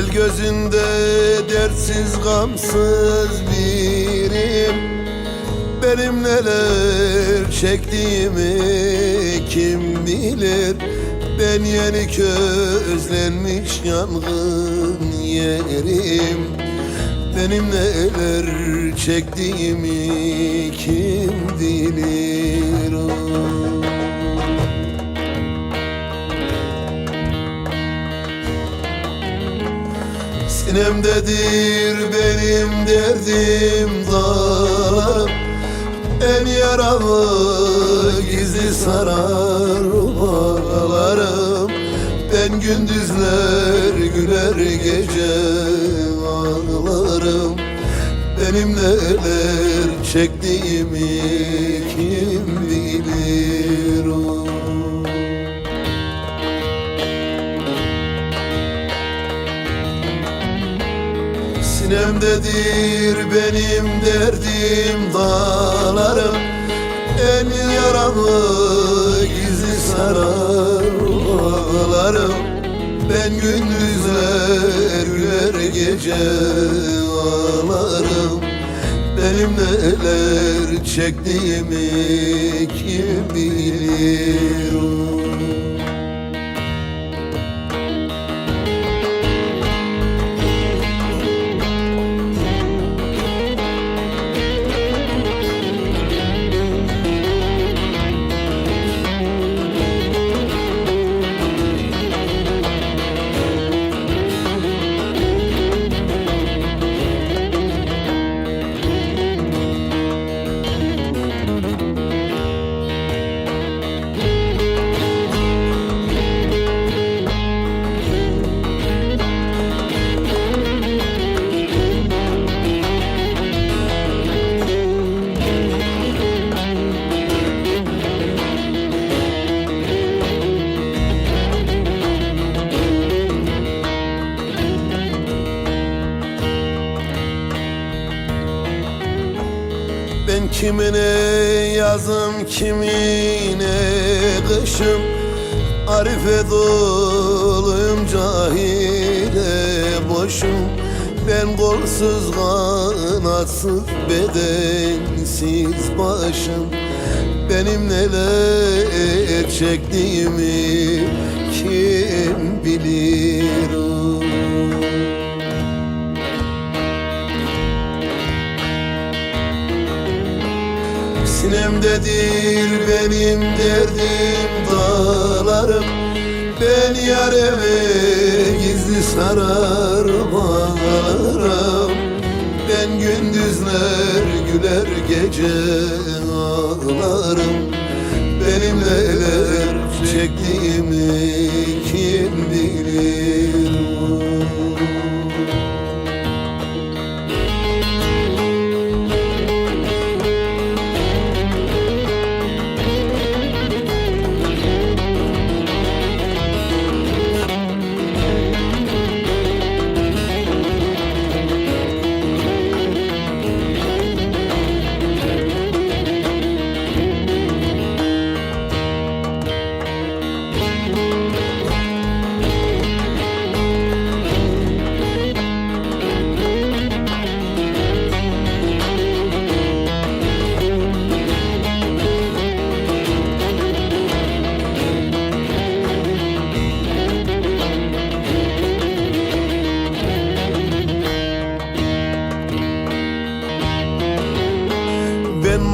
El gözünde dertsiz gamsız birim. Benim neler çektiğimi kim bilir? Ben yeni közlenmiş yangın yerim. Benim neler çektiğimi kim bilir? Oh. Sinemdedir benim derdim dağlarım En yaralı gizli sarar bağlarım Ben gündüzler güler gece ağlarım. Benim neler çektiğimi kim bilir Sinemdedir benim derdim dağlarım. En yaralı gizli sarar bağlarım Ben gündüzler güler gece ağlarım Benim neler çektiğimi kim bilir kimine yazım kimine kışım. Arife doluyum cahile boşum. Ben kolsuz kanatsız bedensiz başım. Benim neler çektiğimi Sinemdedir benim derdim dağlarım. Ben yareme gizli sarar bağlarım Ben gündüzler güler gece ağlarım. Benim neler çektiğimi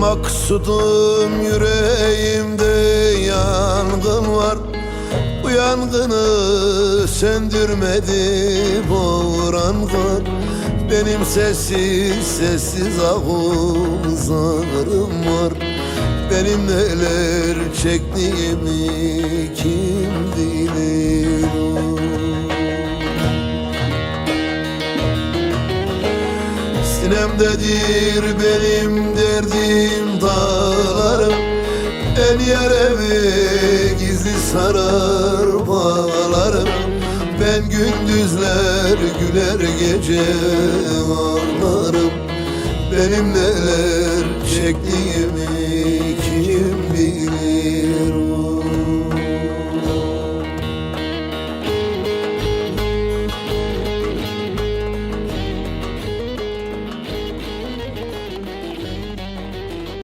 maksudum yüreğimde yangın var. Bu yangını söndürmedi boran var Benim sessiz sessiz ağızlarım var. Benim neler çektiğimi kim bilir Sinemdedir benim derdim dağlarım. En yaremi gizli sarar bağlarım. Ben gündüzler güler gece ağlarım Benim neler çektiğimi kim bilir